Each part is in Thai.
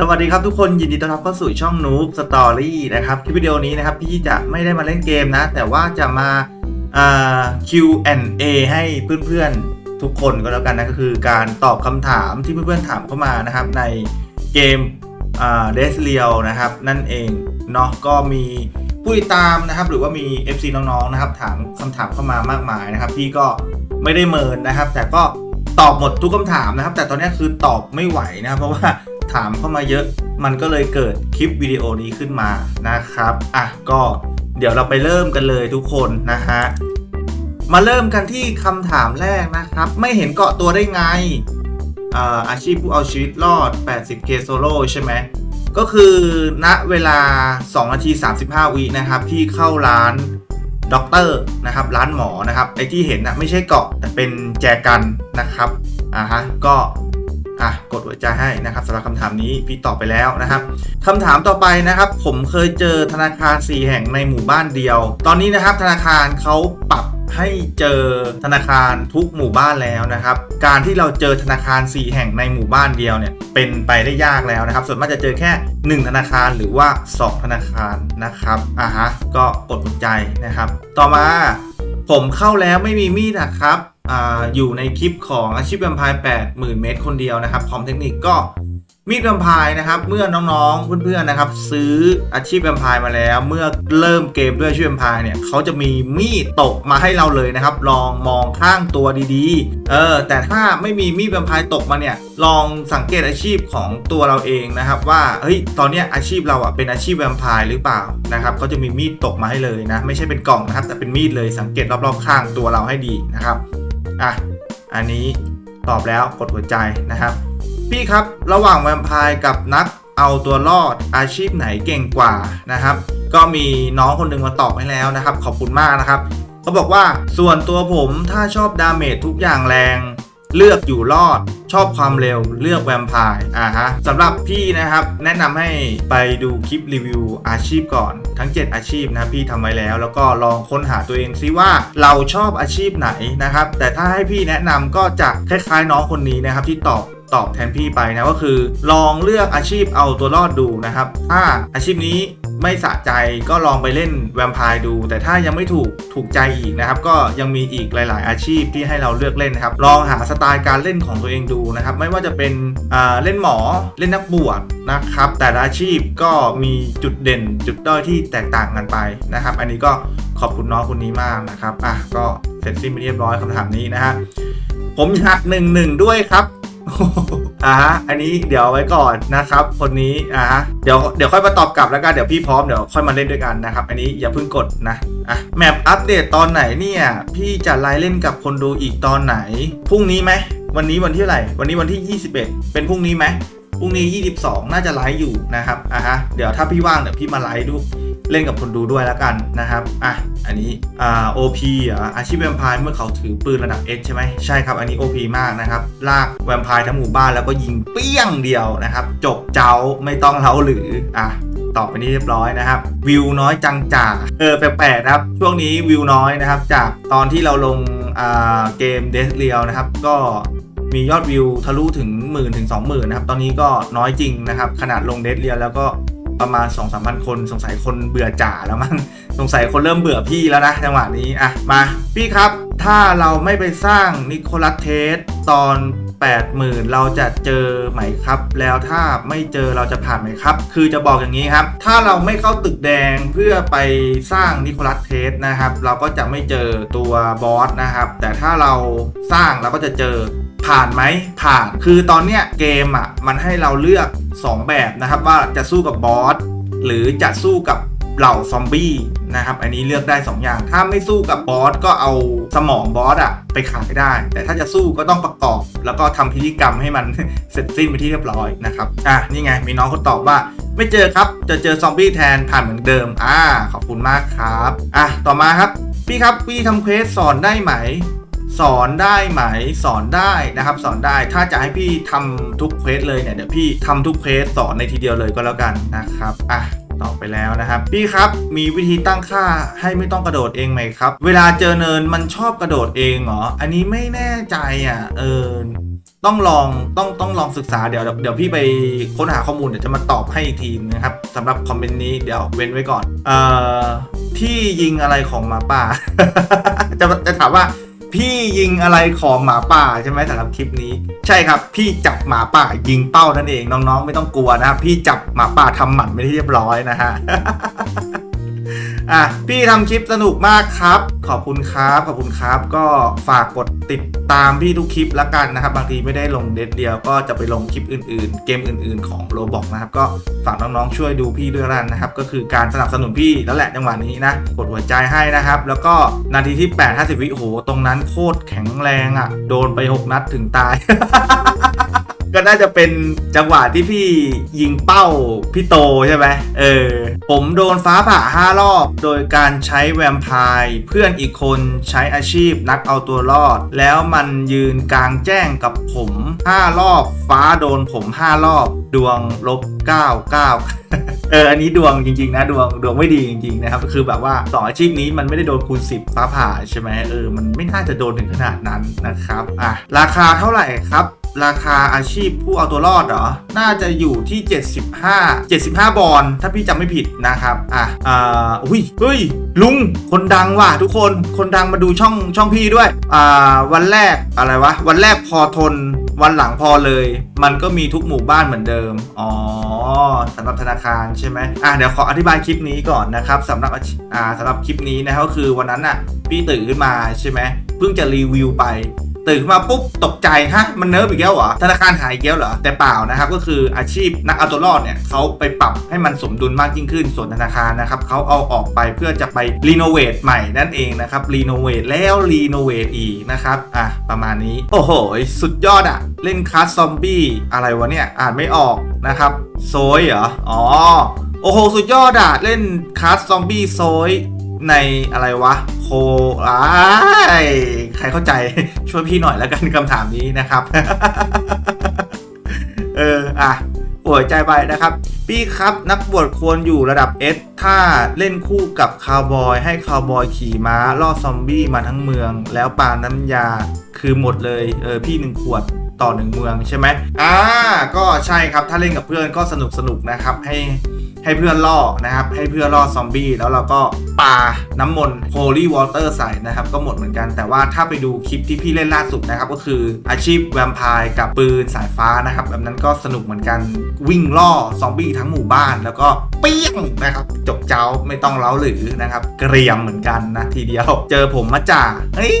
สวัสดีครับทุกคนยินดีต้อนรับเข้าสู่ช่อง Noob Story นะครับคลิปวิดีโอนี้นะครับพี่จะไม่ได้มาเล่นเกมนะ แต่ว่าจะมาอ่า Q&A ให้เพื่อนๆ ทุกคนก็แล้วกันนะก็คือการตอบคำถามที่เพื่อนๆถามเข้ามานะครับในเกมอ่า d e s r e a l นะครับนั่นเองเนาะก็มีผู้ติดตามนะครับหรือว่ามี FC น้องๆนะครับถามคำถามเข้ามามากมายนะครับพี่ก็ไม่ได้เมินนะครับ แต่ก็ตอบหมดทุกคำถามนะครับ แต่ตอนนี้คือตอบไม่ไหวนะครับเพราะว่า ถามเข้ามาเยอะ มันก็เลยเกิดคลิปวิดีโอนี้ขึ้นมานะครับอะก็เดี๋ยวเราไปเริ่มกันเลยทุกคนนะฮะมาเริ่มกันที่คำถามแรกนะครับ ไม่เห็นเกาะตัวได้ไงอ่าอาชีพผู้เอาชีวิตรอด 80k solo ใช่ไหม ก็คือณเวลา 2 นาที 35 วินะครับพี่เข้าร้านด็อกเตอร์นะครับ ร้านหมอนะครับ ไอที่เห็นนะไม่ใช่เกาะแต่เป็นแจกันนะครับ อ่าฮะ ก็ อะกดหัวใจให้นะครับสำหรับคำถามนี้พี่ตอบไปแล้วนะครับคำถามต่อไปนะครับ ผมเคยเจอธนาคาร 4 แห่งในหมู่บ้านเดียว ตอนนี้นะครับธนาคารเขาปรับให้เจอธนาคารทุกหมู่บ้านแล้วนะครับ การที่เราเจอธนาคาร 4 แห่งในหมู่บ้านเดียวเนี่ยเป็นไปได้ยากแล้วนะครับ ส่วนมากจะเจอแค่ 1 ธนาคารหรือว่า 2 ธนาคารนะครับอ่าฮะก็กดหัวใจนะครับ ต่อมาผมเข้าแล้วไม่มีมีดนะครับ อยู่ในคลิปของอาชีพแวมไพร์80,000 เมตรคนเดียวนะครับ พร้อมเทคนิคก็มีดแวมไพร์นะครับ เมื่อน้องๆเพื่อนๆนะครับ ซื้ออาชีพแวมไพร์มาแล้ว เมื่อเริ่มเกมด้วยอาชีพแวมไพร์เนี่ยเขาจะมีมีดตกมาให้เราเลยนะครับ ลองมองข้างตัวดีๆ เออ แต่ถ้าไม่มีมีดแวมไพร์ตกมาเนี่ย ลองสังเกตอาชีพของตัวเราเองนะครับ ว่าเฮ้ยตอนนี้อาชีพเราอะเป็นอาชีพแวมไพร์หรือเปล่านะครับเขาจะมีมีดตกมาให้เลยนะ ไม่ใช่เป็นกล่องนะครับ แต่เป็นมีดเลยสังเกตรอบๆข้างตัวเราให้ดีนะครับ อะ อันนี้ตอบแล้วกดหัวใจนะครับ พี่ครับระหว่างแวมไพร์กับนักเอาตัวรอดอาชีพไหนเก่งกว่านะครับ ก็มีน้องคนหนึ่งมาตอบให้แล้วนะครับ ขอบคุณมากนะครับเขาบอกว่าส่วนตัวผมถ้าชอบดาเมจทุกอย่างแรง เลือกอยู่รอด ชอบความเร็วเลือกแวมไพร์อ่าฮะสำหรับพี่นะครับ แนะนำให้ไปดูคลิปรีวิวอาชีพก่อนทั้ง 7 อาชีพนะพี่ทำไว้แล้ว แล้วก็ลองค้นหาตัวเองซิว่าเราชอบอาชีพไหนนะครับ แต่ถ้าให้พี่แนะนำก็จะคล้ายๆน้องคนนี้นะครับที่ตอบ ตอบแทนพี่ไปนะก็คือ ลองเลือกอาชีพเอาตัวรอดดูนะครับ ถ้าอาชีพนี้ไม่สะใจก็ลองไปเล่นแวมไพร์ดู แต่ถ้ายังไม่ถูกถูกใจอีกนะครับ ก็ยังมีอีกหลาย ๆ อาชีพที่ให้เราเลือกเล่นนะครับ ลองหาสไตล์การเล่นของตัวเองดูนะครับ ไม่ว่าจะเป็นเล่นหมอเล่นนักบวชนะครับ แต่ละอาชีพก็มีจุดเด่นจุดด้อยที่แตกต่างกันไปนะครับ อันนี้ก็ขอบคุณน้องคนนี้มากนะครับอะก็เสร็จสิ้นไปเรียบร้อยคำถามนี้นะฮะผมอยากหนึ่งหนึ่งด้วยครับ อ่าฮะอันนี้เดี๋ยวไว้ก่อนนะครับ คนนี้อ่าฮะเดี๋ยวเดี๋ยวค่อยมาตอบกลับแล้วกันเดี๋ยวพี่พร้อมเดี๋ยวค่อยมาเล่นด้วยกันนะครับ อันนี้อย่าเพิ่งกดนะอะแมปอัปเดตตอนไหนเนี่ยพี่จะไลฟ์เล่นกับคนดูอีกตอนไหนพรุ่งนี้ไหมวันนี้วันที่ไหร่วันนี้วันที่ 21 เป็นพรุ่งนี้ไหมพรุ่งนี้ 22 น่าจะไลฟ์อยู่นะครับอะฮะเดี๋ยวถ้าพี่ว่างเดี๋ยวพี่มาไลฟ์ดู เล่นกับคนดูด้วยแล้วกันนะครับอะอันนี้อ่า OP อะอาชีพแวมไพร์เมื่อเขาถือปืนระดับ S ใช่ไหมใช่ครับ อันนี้ OP มากนะครับ ลากแวมไพร์ทั้งหมู่บ้านแล้วก็ยิงเปี้ยงเดียวนะครับ จบเจ้าไม่ต้องเล้าหรืออะตอบไปนี่เรียบร้อยนะครับ วิวน้อยจังจ่าเออแปลกๆนะครับ ช่วงนี้วิวน้อยนะครับ จากตอนที่เราลงอ่าเกมเดสเรียลนะครับ ก็มียอดวิวทะลุถึงหมื่นถึงสองหมื่นนะครับ ตอนนี้ก็น้อยจริงนะครับ ขนาดลงเดทเรียแล้วก็ ประมาณ2 3 0 0 คน สงสัยคนเบื่อจ่าแล้วมั้งสงสัยคนเริ่มเบื่อพี่แล้วนะจังหวะนี้อะมาพี่ครับถ้าเราไม่ไปสร้างนิโคลัสเทสตอน 80,000 เราจะเจอไหมครับ แล้วถ้าไม่เจอเราจะผ่านไหมครับ คือจะบอกอย่างนี้ครับ ถ้าเราไม่เข้าตึกแดงเพื่อไปสร้างนิโคลัสเทสนะครับ เราก็จะไม่เจอตัวบอสนะครับ แต่ถ้าเราสร้างเราก็จะเจอ ผ่านไหมผ่านคือตอนเนี้ยเกมอะมันให้เราเลือก 2 แบบนะครับว่าจะสู้กับบอสหรือจะสู้กับเหล่าซอมบี้นะครับ อันนี้เลือกได้ 2 อย่าง ถ้าไม่สู้กับบอสก็เอาสมองบอสอะไปขายได้ แต่ถ้าจะสู้ก็ต้องประกอบ แล้วก็ทำพิธีกรรมให้มันเสร็จสิ้นไปที่เรียบร้อยนะครับ อะนี่ไง มีน้องเขาตอบว่า ไม่เจอครับ จะเจอซอมบี้แทนผ่านเหมือนเดิม อ่า ขอบคุณมากครับ อะ ต่อมาครับ พี่ครับพี่ทำเควสสอนได้ไหม สอนได้ไหมสอนได้นะครับ สอนได้ถ้าจะให้พี่ทำทุกเควสเลยเนี่ยเดี๋ยวพี่ทำทุกเควสสอนในทีเดียวเลยก็แล้วกันนะครับอะตอบไปแล้วนะครับ พี่ครับมีวิธีตั้งค่าให้ไม่ต้องกระโดดเองไหมครับ เวลาเจอเนินมันชอบกระโดดเองเหรออันนี้ไม่แน่ใจอะเออต้องลองต้องต้องลองศึกษาเดี๋ยวเดี๋ยวพี่ไปค้นหาข้อมูลเดี๋ยวจะมาตอบให้อีกทีนะครับสำหรับคอมเมนต์นี้เดี๋ยวเว้นไว้ก่อนเอ่อที่ยิงอะไรของหมาป่า จะจะถามว่า พี่ยิงอะไรของหมาป่าใช่ไหมสำหรับคลิปนี้ ใช่ครับพี่จับหมาป่ายิงเป้านั่นเองน้องๆ ไม่ต้องกลัวนะครับพี่จับหมาป่าทำหมันไม่ได้เรียบร้อยนะฮะ อะพี่ทำคลิปสนุกมากครับ ขอบคุณครับขอบคุณครับ ก็ฝากกดติดตามพี่ทุกคลิปแล้วกันนะครับ บางทีไม่ได้ลงเด็ดเดียวก็จะไปลงคลิปอื่นๆ เกมอื่นๆของโรบอกนะครับ ก็ฝากน้องๆช่วยดูพี่ด้วยกันนะครับ ก็คือการสนับสนุนพี่แล้วแหละจังหวะนี้นะ กดหัวใจให้นะครับ แล้วก็นาทีที่ 8 50 วิโหตรงนั้นโคตรแข็งแรงอะ่ะ โดนไป 6 นัดถึงตาย ก็น่าจะเป็นจังหวะที่พี่ยิงเป้าพี่โตใช่ไหมเออ ผมโดนฟ้าผ่าห้ารอบ โดยการใช้แวมไพร์เพื่อนอีกคนใช้อาชีพนักเอาตัวรอด แล้วมันยืนกลางแจ้งกับผม5รอบ ฟ้าโดนผม5รอบ ดวงลบ9 9เออ อันนี้ดวงจริงๆนะดวงดวงไม่ดีจริงๆนะครับ คือแบบว่าสองอาชีพนี้มันไม่ได้โดนคูณ10ฟ้าผ่าใช่ไหมเออ มันไม่น่าจะโดนถึงขนาดนั้นนะครับ อะ ราคาเท่าไหร่ครับ ราคาอาชีพผู้เอาตัวรอดเหรอ น่าจะอยู่ที่ 75 75 บอลถ้าพี่จำไม่ผิดนะครับ อะอ่าอุ้ย เฮ้ย ลุง คนดังว่ะทุกคน คนดังมาดูช่องช่องพี่ด้วย อ่า วันแรกอะไรวะ วันแรกพอทน วันหลังพอเลย มันก็มีทุกหมู่บ้านเหมือนเดิม อ๋อสำหรับธนาคารใช่ไหมอะเดี๋ยวขออธิบายคลิปนี้ก่อนนะครับสำหรับอาชีอ่าสำหรับคลิปนี้นะครับก็คือวันนั้นอะ พี่ตื่นขึ้นมาใช่ไหมเพิ่งจะรีวิวไป ตื่นขึ้นมาปุ๊บตกใจฮะมันเนิร์ฟอีกแล้วเหรอธนาคารหายอีกแล้วเหรอแต่เปล่านะครับก็คืออาชีพนักเอาตัวรอดเนี่ยเขาไปปรับให้มันสมดุลมากยิ่งขึ้นส่วนธนาคารนะครับเขาเอาออกไปเพื่อจะไปรีโนเวทใหม่นั่นเองนะครับรีโนเวทแล้วรีโนเวทอีกนะครับอะประมาณนี้ โอ้โห สุดยอดอะเล่นคลาสซอมบี้อะไรวะเนี่ยอ่านไม่ออกนะครับโซยเหรออ๋อโอ้โห สุดยอดอะเล่นคลาสซอมบี้โซย ในอะไรวะ โคอ้ายใครเข้าใจช่วยพี่หน่อยแล้วกันคำถามนี้นะครับ เออ อะป่วยใจไปนะครับ พี่ครับนักบวชควรอยู่ระดับ S ถ้าเล่นคู่กับคาวบอย ให้คาวบอยขี่ม้าล่อซอมบี้มาทั้งเมือง แล้วปาน้ำยาคือหมดเลย เออ พี่หนึ่งขวด ต่อหนึ่งเมืองใช่ไหมอ่าก็ใช่ครับถ้าเล่นกับเพื่อนก็สนุกสนุกนะครับให้ให้เพื่อนล่อนะครับ ให้เพื่อนล่อซอมบี้แล้วเราก็ปาน้ำมนต์ Holy Water ใส่นะครับ ก็หมดเหมือนกัน แต่ว่าถ้าไปดูคลิปที่พี่เล่นล่าสุดนะครับ ก็คืออาชีพแวมไพร์กับปืนสายฟ้านะครับแบบนั้นก็สนุกเหมือนกันวิ่งล่อซอมบี้ทั้งหมู่บ้าน แล้วก็เปี้ยงนะครับ จบเจ้าไม่ต้องเล้าหรือนะครับ เกรียมเหมือนกันนะทีเดียว เจอผมมาจ่าเฮ้ย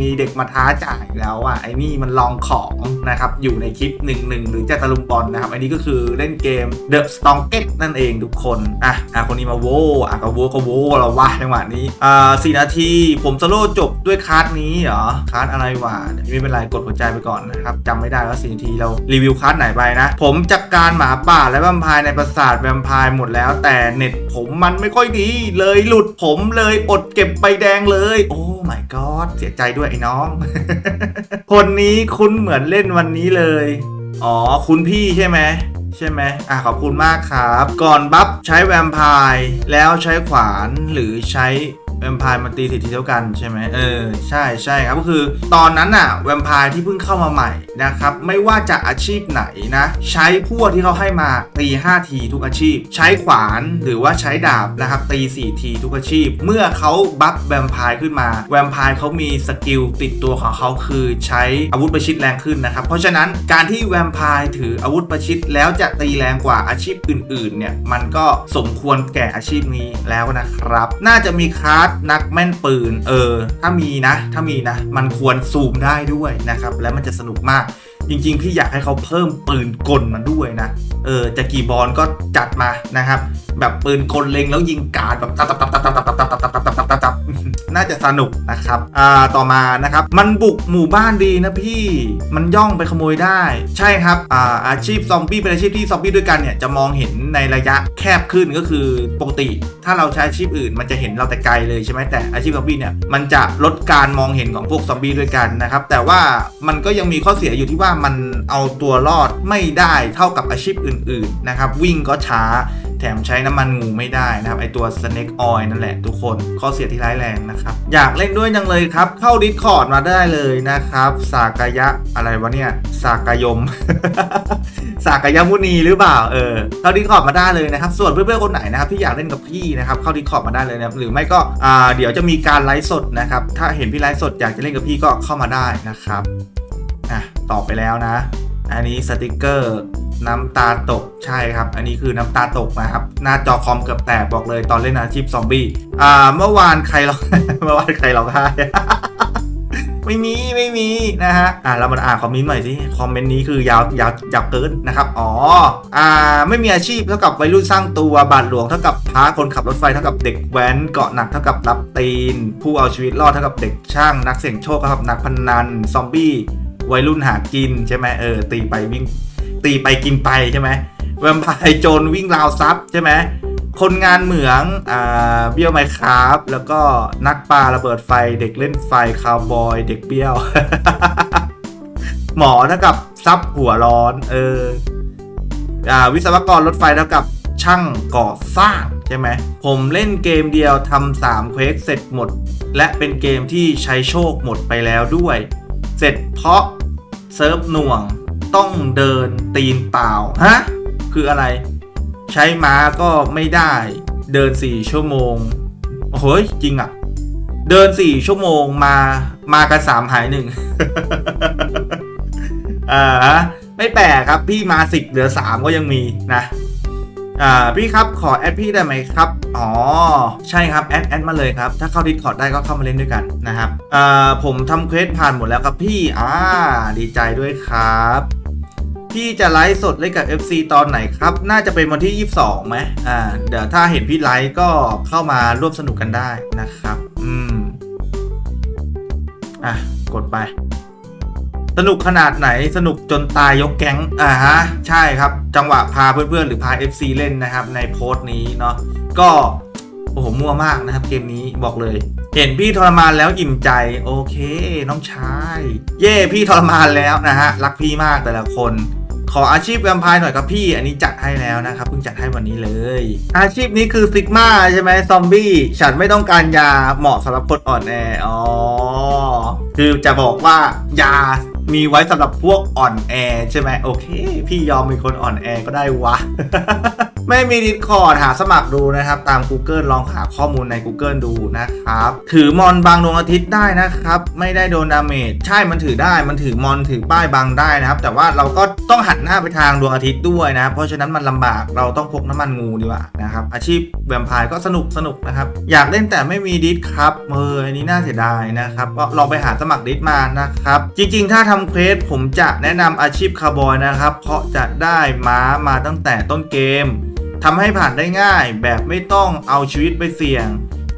มีเด็กมาท้าจ่ายแล้วอะไอ้นี่มันลองของนะครับอยู่ในคลิปหนึ่งหนึ่งหรือจะตะลุมบอลนะครับ อันนี้ก็คือเล่นเกม The s t o n g e t นั่นเองทุกคนอะอะคนนี้มาโว้อะก็โว้ก็โว้เราวะจังหวะนี้อ่าสี่นาทีผมสโลจบด้วยคาร์ดนี้เหรอคาร์ดอะไรวะไม่เป็นไรกดหัวใจไปก่อนนะครับจำไม่ได้ว่าสี่นาทีเรารีวิวคาร์ดไหนไปนะ ผมจัดการหมาป่าและแวมพร์ในปราสาทแวมพร์หมดแล้ว แต่เน็ตผมมันไม่ค่อยดี เลยหลุดผมเลยอดเก็บใบแดงเลย โอ้ my god เสียใจด้วยไอ้น้อง คนนี้คุณเหมือนเล่นวันนี้เลย อ๋อ คุณพี่ใช่ไหมใช่ไหมอะขอบคุณมากครับ ก่อนบัฟใช้แวมไพร์แล้วใช้ขวานหรือใช้ แวมไพร์มาตีสิทธิเท่ากันใช่ไหมเออใช่ใช่ครับก็คือตอนนั้นน่ะแวมไพร์ที่เพิ่งเข้ามาใหม่นะครับไม่ว่าจะอาชีพไหนนะใช้พวกที่เขาให้มาตี5ทีทุกอาชีพ ใช้ขวานหรือว่าใช้ดาบนะครับตี4ทีทุกอาชีพ เมื่อเขาบัฟแวมไพร์ขึ้นมาแวมไพร์เขามีสกิลติดตัวของเขาคือใช้อาวุธประชิดแรงขึ้นนะครับเพราะฉะนั้นการที่แวมไพร์ถืออาวุธประชิดแล้วจะตีแรงกว่าอาชีพอื่นๆเนี่ยมันก็สมควรแก่อาชีพนี้แล้วนะครับ น่าจะมีคลาสนักแม่นปืน เออ ถ้ามีนะ ถ้ามีนะ มันควรซูมได้ด้วยนะครับ และมันจะสนุกมาก จริง ๆ พี่อยากให้เขาเพิ่มปืนกลมันด้วยนะ เออจะกี่บอลก็จัดมานะครับ แบบปืนกลเล็งแล้วยิงกาดแบบตับตับตับตับตับตับตับตับตับตับตับตับตับตับน่าจะสนุกนะครับอ่าต่อมานะครับ มันบุกหมู่บ้านดีนะพี่มันย่องไปขโมยได้ ใช่ครับอ่าอาชีพซอมบี้เป็นอาชีพที่ซอมบี้ด้วยกันเนี่ยจะมองเห็นในระยะแคบขึ้นก็คือปกติ ถ้าเราใช้อาชีพอื่น มันจะเห็นเราแต่ไกลเลยใช่ไหมแต่อาชีพซอมบี้เนี่ยมันจะลดการมองเห็นของพวกซอมบี้ด้วยกันนะครับแต่ว่ามันก็ยังมีข้อเสียอยู่ที่ว่ามันเอาตัวรอดไม่ได้เท่ากับอาชีพอื่นๆนะครับ วิ่งก็ช้าแถมใช้น้ำมันงูไม่ได้นะครับ ไอตัว Snake Oil นั่นแหละทุกคนข้อเสียที่ร้ายแรงนะครับ อยากเล่นด้วยจังเลยครับ เข้า Discord มาได้เลยนะครับ สากยะอะไรวะเนี่ย สากยม สากยมุนีหรือเปล่าเออเข้าดิคอร์ดมาได้เลยนะครับ ส่วนเพื่อนๆคนไหนนะครับที่อยากเล่นกับพี่นะครับเข้าดิคอร์ดมาได้เลยนะครับหรือไม่ก็อ่าเดี๋ยวจะมีการไลฟ์สดนะครับถ้าเห็นพี่ไลฟ์สดอยากจะเล่นกับพี่ก็เข้ามาได้นะครับอะตอบไปแล้วนะ อันนี้สติกเกอร์ น้ำตาตกใช่ครับ อันนี้คือน้ำตาตกนะครับ หน้าจอคอมเกือบแตกบอกเลยตอนเล่นอาชีพซอมบี้อ่าเมื่อวานใครเราเมื่อวานใครเราฆ่าไม่มีไม่มีนะฮะอ่าเรามาอ่านคอมเมนต์หน่อยสิคอมเมนต์นี้คือยาวยาวยาวเกินนะครับอ๋ออ่าไม่มีอาชีพเท่ากับวัยรุ่นสร้างตัวบาทหลวงเท่ากับพระคนขับรถไฟเท่ากับเด็กแว้นเกาะหนักเท่ากับรับตีน ผู้เอาชีวิตรอดเท่ากับเด็กช่างนักเสี่ยงโชคเท่ากับนักพนันซอมบี้วัยรุ่นหากินใช่ไหมเออตีไปวิ่ง ตีไปกินไปใช่ไหมแวมไพร์โจรวิ่งราวซับใช่ไหมคนงานเหมืองอ่าเบี้ยวไมครับแล้วก็นักปลาระเบิดไฟเด็กเล่นไฟคาวบอยเด็กเบี้ยว หมอเท่ากับซับหัวร้อนเอออ่าวิศวกรรถไฟเท่ากับช่างก่อสร้างใช่ไหมผมเล่นเกมเดียวทำสามเควสเสร็จหมด และเป็นเกมที่ใช้โชคหมดไปแล้วด้วย เสร็จเพราะเซิร์ฟหน่วง ต้องเดินตีนเปล่าฮะคืออะไร ใช้ม้าก็ไม่ได้ เดิน4ชั่วโมงโอ้โหจริงอะ่ะ เดิน4ชั่วโมงมามากันสามหายหนึ่งอ่าไม่แปลกครับพี่มา10เหลือ3ก็ยังมีนะอ่าพี่ครับขอแอดพี่ได้ไหมครับ อ๋อ ใช่ครับแอดแอดมาเลยครับ ถ้าเข้าดิสคอร์ดได้ก็เข้ามาเล่นด้วยกันนะครับอ่าผมทำเควสผ่านหมดแล้วครับพี่ อ่า ดีใจด้วยครับ พี่จะไลฟ์สดเล่นกับ FC ตอนไหนครับ น่าจะเป็นวันที่ 22ไหมอ่า เดี๋ยวถ้าเห็นพี่ไลฟ์ก็เข้ามาร่วมสนุกกันได้นะครับ อืม อะ กดไป สนุกขนาดไหนสนุกจนตายยกแก๊ง อ่าฮะ ใช่ครับ จังหวะพาเพื่อนๆ หรือพา FC เล่นนะครับ ในโพสต์นี้เนาะ ก็ โอ้โห มั่วมากนะครับ เกมนี้บอกเลย เห็นพี่ทรมานแล้วอิ่มใจ โอเค น้องชาย เย่พี่ทรมานแล้วนะฮะ รักพี่มากแต่ละคน ขออาชีพแวมไพร์หน่อยครับพี่ อันนี้จัดให้แล้วนะครับเพิ่งจัดให้วันนี้เลย อาชีพนี้คือซิกมาใช่ไหมซอมบี้ฉันไม่ต้องการยาเหมาะสำหรับคนอ่อนแออ๋อคือจะบอกว่ายา มีไว้สำหรับพวกอ่อนแอใช่ไหมโอเค พี่ยอมเป็นคนอ่อนแอก็ได้วะ ไม่มีดิสคอร์ดหาสมัครดูนะครับ ตาม Google ลองหาข้อมูลใน Google ดูนะครับ ถือมอนบางดวงอาทิตย์ได้นะครับ ไม่ได้โดนดาเมจใช่มันถือได้มันถือมอนถือป้ายบางได้นะครับ แต่ว่าเราก็ต้องหันหน้าไปทางดวงอาทิตย์ด้วยนะเพราะฉะนั้นมันลำบากเราต้องพกน้ำมันงูดีกว่านะครับอาชีพแวมไพร์ก็สนุกสนุกนะครับอยากเล่นแต่ไม่มีดิสครับเอออันนี้น่าเสียดายนะครับก็ลองไปหาสมัครดิสมานะครับจริง ๆ ถ้าทำเควสผมจะแนะนำอาชีพคาร์บอยนะครับ เพราะจะได้ม้ามาตั้งแต่ต้นเกมทำให้ผ่านได้ง่ายแบบไม่ต้องเอาชีวิตไปเสี่ยง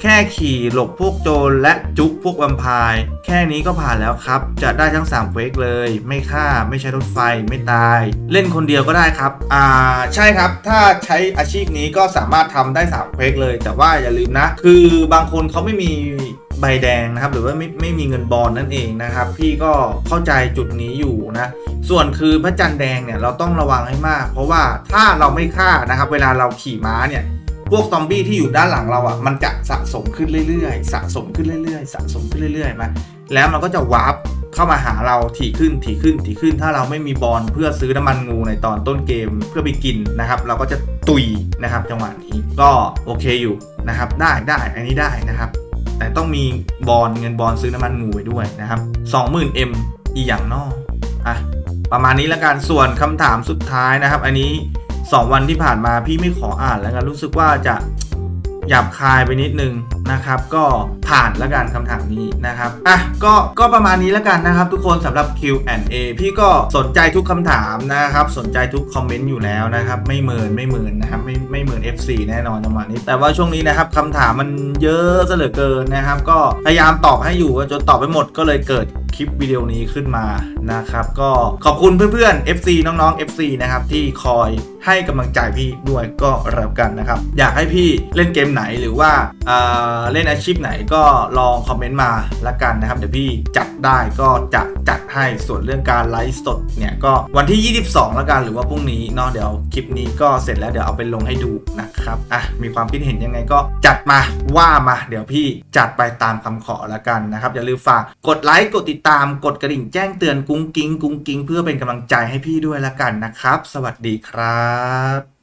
แค่ขี่หลบพวกโจรและจุกพวกแวมพร์แค่นี้ก็ผ่านแล้วครับ จะได้ทั้ง3เควกเลย ไม่ฆ่าไม่ใช้รถไฟไม่ตาย เล่นคนเดียวก็ได้ครับ อ่าใช่ครับ ถ้าใช้อาชีพนี้ก็สามารถทำได้3เควกเลย แต่ว่าอย่าลืมนะ คือบางคนเขาไม่มี ใบแดงนะครับ หรือว่าไม่ไม่มีเงินบอลนั่นเองนะครับ พี่ก็เข้าใจจุดนี้อยู่นะ ส่วนคือพระจันทร์แดงเนี่ยเราต้องระวังให้มาก เพราะว่าถ้าเราไม่ฆ่านะครับ เวลาเราขี่ม้าเนี่ยพวกซอมบี้ที่อยู่ด้านหลังเราอะมันจะสะสมขึ้นเรื่อยๆ สะสมขึ้นเรื่อยๆ สะสมขึ้นเรื่อยๆมาแล้วมันก็จะวาร์ปเข้ามาหาเราถี่ขึ้นถี่ขึ้นถี่ขึ้น ถ้าเราไม่มีบอลเพื่อซื้อน้ำมันงูในตอนต้นเกมเพื่อไปกินนะครับ เราก็จะตุยนะครับจังหวะนี้ก็โอเคอยู่นะครับ ได้ได้อันนี้ได้นะครับ แต่ต้องมีบอลเงินบอลซื้อน้ำมันงูไว้ด้วยนะครับ 20,000M อีอย่างนอกอะประมาณนี้แล้วกันส่วนคำถามสุดท้ายนะครับ อันนี้ 2 วันที่ผ่านมาพี่ไม่ขออ่านแล้วกันรู้สึกว่าจะหยาบคายไปนิดนึงนะครับ ก็ผ่านแล้วกันคำถามนี้นะครับอะก็ก็ประมาณนี้แล้วกันนะครับ ทุกคนสำหรับ Q&A พี่ก็สนใจทุกคำถามนะครับ สนใจทุกคอมเมนต์อยู่แล้วนะครับ ไม่เมินไม่เมินนะครับไม่ไม่เมิน F4 แน่นอนจังหวะนี้ แต่ว่าช่วงนี้นะครับคำถามมันเยอะซะเหลือเกินนะครับ ก็พยายามตอบให้อยู่จนตอบไปหมดก็เลยเกิดคลิปวิดีโอนี้ขึ้นมานะครับ ก็ขอบคุณเพื่อนๆ FC น้องๆ FC นะครับ ที่คอยให้กำลังใจพี่ด้วยก็แล้วกันนะครับ อยากให้พี่เล่นเกมไหนหรือว่าเออเล่นอาชีพไหนก็ลองคอมเมนต์มาละกันนะครับ เดี๋ยวพี่จัดได้ก็จะจัดให้ส่วนเรื่องการไลฟ์สดเนี่ยก็วันที่ 22แล้วกันหรือว่าพรุ่งนี้เนาะเดี๋ยวคลิปนี้ก็เสร็จแล้วเดี๋ยวเอาไปลงให้ดูนะครับอะมีความคิดเห็นยังไงก็จัดมาว่ามาเดี๋ยวพี่จัดไปตามคำขอละกันนะครับ อย่าลืมฝากกดไลค์กดติดตามกดกระดิ่งแจ้งเตือนกุ้งกิ้งกุ้งกิ้งเพื่อเป็นกำลังใจให้พี่ด้วยละกันนะครับ สวัสดีครับ